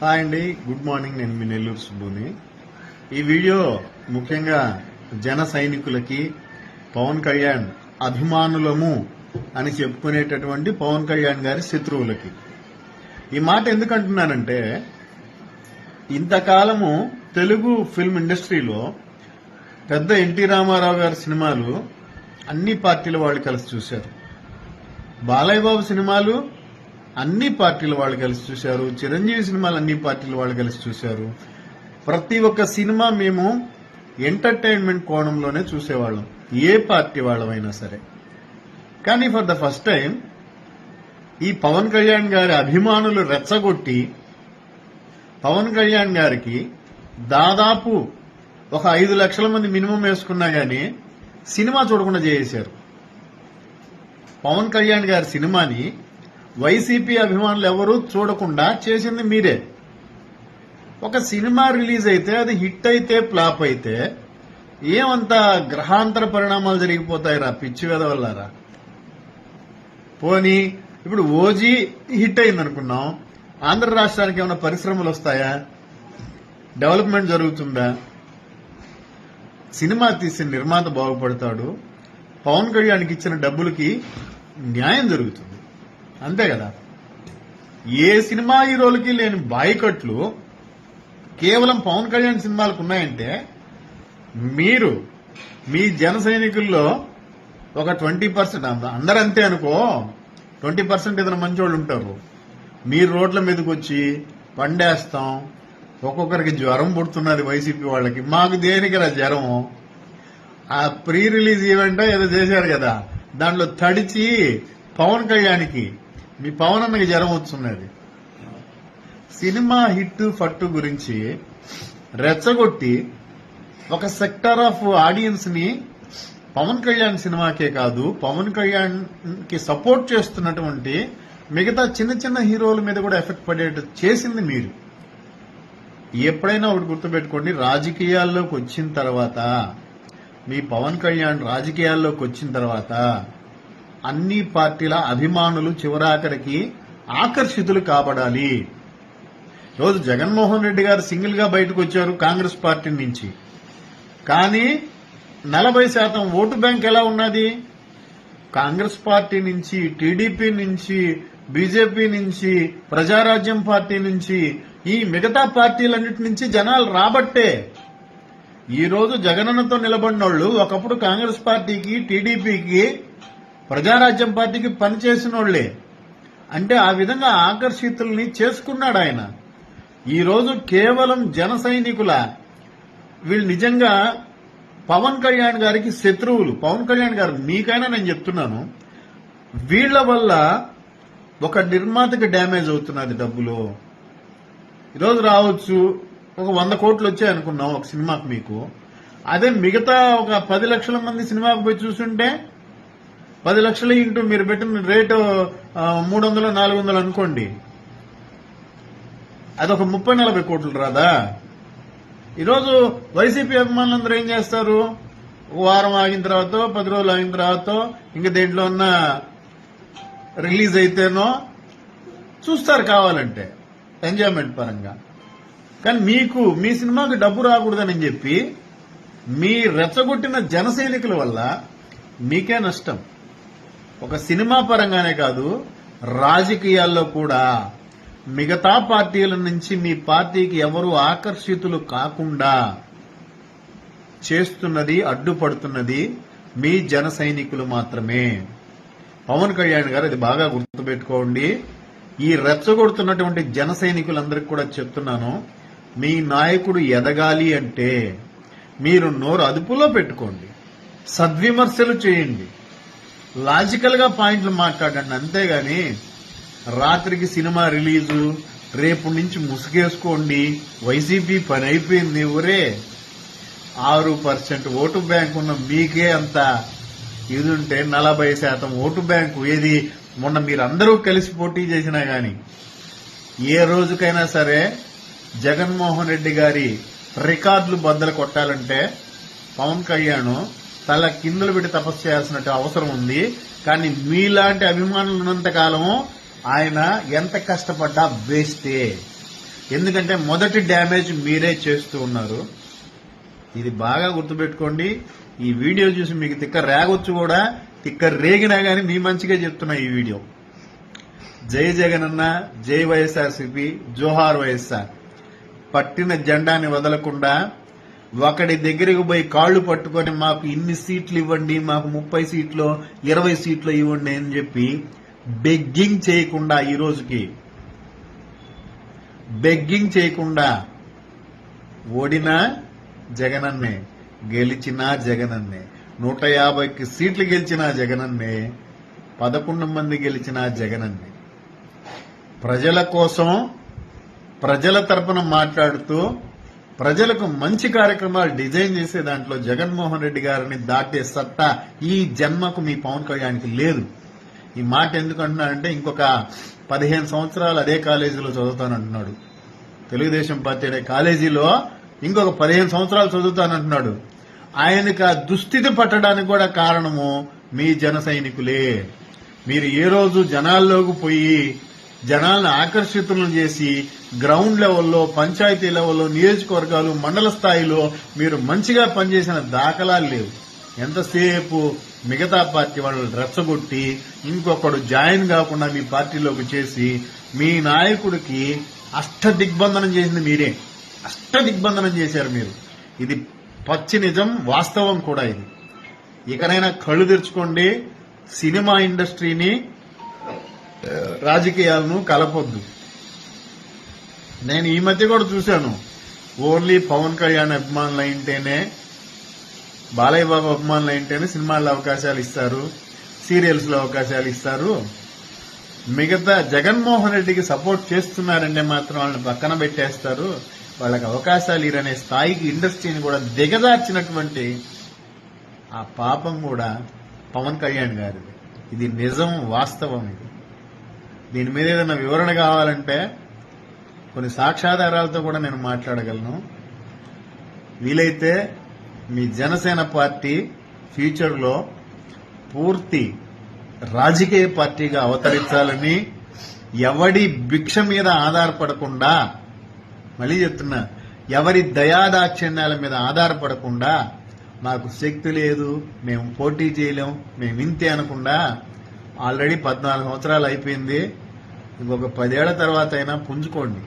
Hi అండి good morning నేను మీ నెల్లూరు సుబ్బుని. ఈ వీడియో ముఖ్యంగా జన సైనికులకి పవన్ కళ్యాణ్ అభిమానులము అని చెప్పుకునేటటువంటి పవన్ కళ్యాణ్ గారి శత్రువులకి. ఈ మాట ఎందుకు అంటున్నానంటే ఇంతకాలము తెలుగు ఫిల్మ్ ఇండస్ట్రీలో పెద్ద ఎన్టీ రామారావు గారి సినిమాలు అన్ని పార్టీల వాళ్ళు కలిసి చూశారు. బాలయ్య బాబు సినిమాలు అన్ని పార్టీల వాళ్ళు కలిసి చూశారు. చిరంజీవి సినిమాలు అన్ని పార్టీల వాళ్ళు కలిసి చూశారు. ప్రతి ఒక్క సినిమా మేము ఎంటర్టైన్మెంట్ కోణంలోనే చూసేవాళ్ళం. ఏ పార్టీ వాళ్ళమైనా సరే. కానీ ఫర్ ద ఫస్ట్ టైం ఈ పవన్ కళ్యాణ్ గారి అభిమానులు రెచ్చగొట్టి పవన్ కళ్యాణ్ గారికి దాదాపు ఒక ఐదు లక్షల మంది మినిమం వేసుకున్నా గానీ సినిమా చూడకుండా చేసేశారు. పవన్ కళ్యాణ్ గారి సినిమాని వైసీపీ అభిమానులు ఎవరూ చూడకుండా చేసింది మీరే. ఒక సినిమా రిలీజ్ అయితే అది హిట్ అయితే ఫ్లాప్ అయితే ఏమంత గ్రహాంతర పరిణామాలు జరిగిపోతాయిరా పిచ్చి వెదవల్లారా? పోనీ ఇప్పుడు ఓజీ హిట్ అయింది అనుకున్నాం ఆంధ్ర రాష్ట్రానికి ఏమైనా పరిశ్రమలు వస్తాయా? డెవలప్మెంట్ జరుగుతుందా? సినిమా తీసిన నిర్మాత బాగుపడతాడు. పవన్ కళ్యాణ్కి ఇచ్చిన డబ్బులకి న్యాయం జరుగుతుంది. అంతే కదా. ఏ సినిమా హీరోలకి లేని బాయికట్లు కేవలం పవన్ కళ్యాణ్ సినిమాలకు ఉన్నాయంటే మీరు మీ జన సైనికుల్లో ఒక ట్వంటీ పర్సెంట్ అందరూ అంతే అనుకో ట్వంటీ పర్సెంట్ ఏదైనా మంచోళ్ళు ఉంటారు. మీరు రోడ్ల మీదకి వచ్చి పండేస్తాం ఒక్కొక్కరికి జ్వరం పుడుతున్నది వైసీపీ వాళ్ళకి. మాకు దేనికి రా జ్వరం ఆ ప్రీ రిలీజ్ ఈవెంట్ ఏదో చేశారు కదా. దాంట్లో తడిచి పవన్ కళ్యాణ్కి మీ పవన్ అన్నకి జ్వరం వస్తున్నది. సినిమా హిట్ ఫట్టు గురించి రెచ్చగొట్టి ఒక సెక్టర్ ఆఫ్ ఆడియన్స్ని పవన్ కళ్యాణ్ సినిమాకే కాదు పవన్ కళ్యాణ్కి సపోర్ట్ చేస్తున్నటువంటి మిగతా చిన్న చిన్న హీరోల మీద కూడా ఎఫెక్ట్ పడేట చేసింది మీరు. ఎప్పుడైనా ఒకటి గుర్తుపెట్టుకోండి రాజకీయాల్లోకి వచ్చిన తర్వాత మీ పవన్ కళ్యాణ్ రాజకీయాల్లోకి వచ్చిన తర్వాత అన్ని పార్టీల అభిమానులు చివరాఖరికి ఆకర్షితులు కాబడాలి. రోజు జగన్మోహన్ రెడ్డి గారు సింగిల్గా బయటకు వచ్చారు కాంగ్రెస్ పార్టీ నుంచి. కానీ నలభై శాతం ఓటు బ్యాంక్ ఎలా ఉన్నది? కాంగ్రెస్ పార్టీ నుంచి టీడీపీ నుంచి బీజేపీ నుంచి ప్రజారాజ్యం పార్టీ నుంచి ఈ మిగతా పార్టీలన్నిటి నుంచి జనాలు రాబట్టే. ఈ రోజు జగనన్నతో నిలబడినోళ్ళు ఒకప్పుడు కాంగ్రెస్ పార్టీకి టీడీపీకి ప్రజారాజ్యం పార్టీకి పనిచేసిన వాళ్ళే అంటే ఆ విధంగా ఆకర్షితుల్ని చేసుకున్నాడు ఆయన ఈరోజు కేవలం జన సైనికుల వీళ్ళు నిజంగా పవన్ కళ్యాణ్ గారికి శత్రువులు. పవన్ కళ్యాణ్ గారు మీకైనా నేను చెప్తున్నాను వీళ్ళ వల్ల ఒక నిర్మాతకి డ్యామేజ్ అవుతున్నది డబ్బులు. ఈరోజు రావచ్చు ఒక వంద కోట్లు వచ్చాయి అనుకున్నాం ఒక సినిమాకి మీకు. అదే మిగతా ఒక పది లక్షల మంది సినిమాకి పోయి చూస్తుంటే పది లక్షలు ఇంటూ మీరు పెట్టిన రేటు మూడు వందలు నాలుగు వందలు అనుకోండి. అదొక ముప్పై నలభై కోట్లు రాదా? ఈరోజు వైసీపీ అభిమానులందరూ ఏం చేస్తారు? వారం ఆగిన తర్వాత పది రోజులు ఆగిన తర్వాత ఇంకా దేంట్లో ఉన్న రిలీజ్ అయితేనో చూస్తారు కావాలంటే ఎంజాయ్మెంట్ పరంగా. కానీ మీకు మీ సినిమాకి డబ్బు రాకూడదని చెప్పి మీ రెచ్చగొట్టిన జనసైనికుల వల్ల మీకే నష్టం. ఒక సినిమా పరంగానే కాదు రాజకీయాల్లో కూడా మిగతా పార్టీల నుంచి మీ పార్టీకి ఎవరు ఆకర్షితులు కాకుండా చేస్తున్నది అడ్డుపడుతున్నది మీ జన సైనికులు మాత్రమే. పవన్ కళ్యాణ్ గారు అది బాగా గుర్తుపెట్టుకోండి. ఈ రెచ్చగొడుతున్నటువంటి జన సైనికులందరికీ కూడా చెప్తున్నాను మీ నాయకుడు ఎదగాలి అంటే మీరు నోరు అదుపులో పెట్టుకోండి సద్విమర్శలు చేయండి. లాజికల్గా పాయింట్లు మాట్లాడండి అంతేగాని రాత్రికి సినిమా రిలీజు రేపు నుంచి ముసుగేసుకోండి వైసీపీ పని అయిపోయింది ఊరే. ఆరు పర్సెంట్ ఓటు బ్యాంక్ ఉన్న మీకే అంత ఇది ఉంటే నలభై శాతం ఓటు బ్యాంకు ఏది? మొన్న మీరందరూ కలిసి పోటీ చేసినా గాని. ఏ రోజుకైనా సరే జగన్మోహన్ రెడ్డి గారి రికార్డులు బద్దలు కొట్టాలంటే పవన్ కళ్యాణ్ తల కిందలు పెట్టి తపస్సు చేయాల్సిన అవసరం ఉంది. కానీ మీలాంటి అభిమానులు ఉన్నంత కాలము ఆయన ఎంత కష్టపడ్డా వేస్టే. ఎందుకంటే మొదటి డ్యామేజ్ మీరే చేస్తూ ఉన్నారు. ఇది బాగా గుర్తుపెట్టుకోండి. ఈ వీడియో చూసి మీకు తిక్క రేగొచ్చు కూడా. తిక్క రేగినా గానీ మీ మంచిగా చెప్తున్నా ఈ వీడియో. జై జగనన్న జై వైఎస్ఆర్సిపి జోహార్ వైఎస్ఆర్. పట్టిన జెండాని వదలకుండా ఒకడి దగ్గరికి పోయి కాళ్ళు పట్టుకొని మాకు ఇన్ని సీట్లు ఇవ్వండి మాకు ముప్పై సీట్లు ఇరవై సీట్లు ఇవ్వండి అని చెప్పి బెగ్గింగ్ చేయకుండా ఈ రోజుకి. బెగ్గింగ్ చేయకుండా ఓడినా జగనన్నే గెలిచినా జగనన్నే నూట యాభైకి సీట్లు గెలిచినా జగనన్నే పదకొండు మంది గెలిచినా జగనన్నే. ప్రజల కోసం ప్రజల తరపున మాట్లాడుతూ ప్రజలకు మంచి కార్యక్రమాలు డిజైన్ చేసే దాంట్లో జగన్మోహన్ రెడ్డి గారిని దాటే సత్తా ఈ జన్మకు మీ పవన్ కళ్యాణ్కి లేదు. ఈ మాట ఎందుకు అంటున్నాడంటే ఇంకొక పదిహేను సంవత్సరాలు అదే కాలేజీలో చదువుతానంటున్నాడు. తెలుగుదేశం పార్టీ అనే కాలేజీలో ఇంకొక పదిహేను సంవత్సరాలు చదువుతానంటున్నాడు. ఆయనకు ఆ దుస్థితి పట్టడానికి కూడా కారణము మీ జన సైనికులే. మీరు ఏ రోజు జనాల్లోకి పోయి జనాలను ఆకర్షితులను చేసి గ్రౌండ్ లెవెల్లో పంచాయతీ లెవెల్లో నియోజకవర్గాలు మండల స్థాయిలో మీరు మంచిగా పనిచేసిన దాఖలాలు లేవు. ఎంతసేపు మిగతా పార్టీ వాళ్ళని రెచ్చగొట్టి ఇంకొకడు జాయిన్ కాకుండా మీ పార్టీలోకి చేసి మీ నాయకుడికి అష్ట దిగ్బంధనం చేసింది మీరే. అష్ట దిగ్బంధనం చేశారు మీరు. ఇది పచ్చి నిజం వాస్తవం కూడా ఇది. ఇకనైనా కళ్ళు తెరుచుకోండి సినిమా ఇండస్ట్రీని రాజకీయాలను కలపొద్దు. నేను ఈ మధ్య కూడా చూశాను. ఓన్లీ పవన్ కళ్యాణ్ అభిమానులు అయింటేనే బాలయ్య బాబు అభిమానులు అయింటేనే సినిమాల్లో అవకాశాలు ఇస్తారు సీరియల్స్లో అవకాశాలు ఇస్తారు. మిగతా జగన్మోహన్ రెడ్డికి సపోర్ట్ చేస్తున్నారంటే మాత్రం వాళ్ళని పక్కన పెట్టేస్తారు. వాళ్ళకి అవకాశాలు ఇరనే స్థాయికి ఇండస్ట్రీని కూడా దిగదార్చినటువంటి ఆ పాపం కూడా పవన్ కళ్యాణ్ గారిది. ఇది నిజం వాస్తవం ఇది. దీని మీద ఏదైనా వివరణ కావాలంటే కొన్ని సాక్ష్యాధారాలతో కూడా నేను మాట్లాడగలను. వీలైతే మీ జనసేన పార్టీ ఫ్యూచర్లో పూర్తి రాజకీయ పార్టీగా అవతరించాలని ఎవడి భిక్ష మీద ఆధారపడకుండా మళ్ళీ చెప్తున్నా ఎవరి దయాదాక్షిణ్యాల మీద ఆధారపడకుండా మాకు శక్తి లేదు మేము పోటీ చేయలేం మేము ఇంతే అనకుండా ఆల్రెడీ పద్నాలుగు సంవత్సరాలు అయిపోయింది. ఇంకొక పదేళ్ళ తర్వాత అయినా పుంజుకోండి.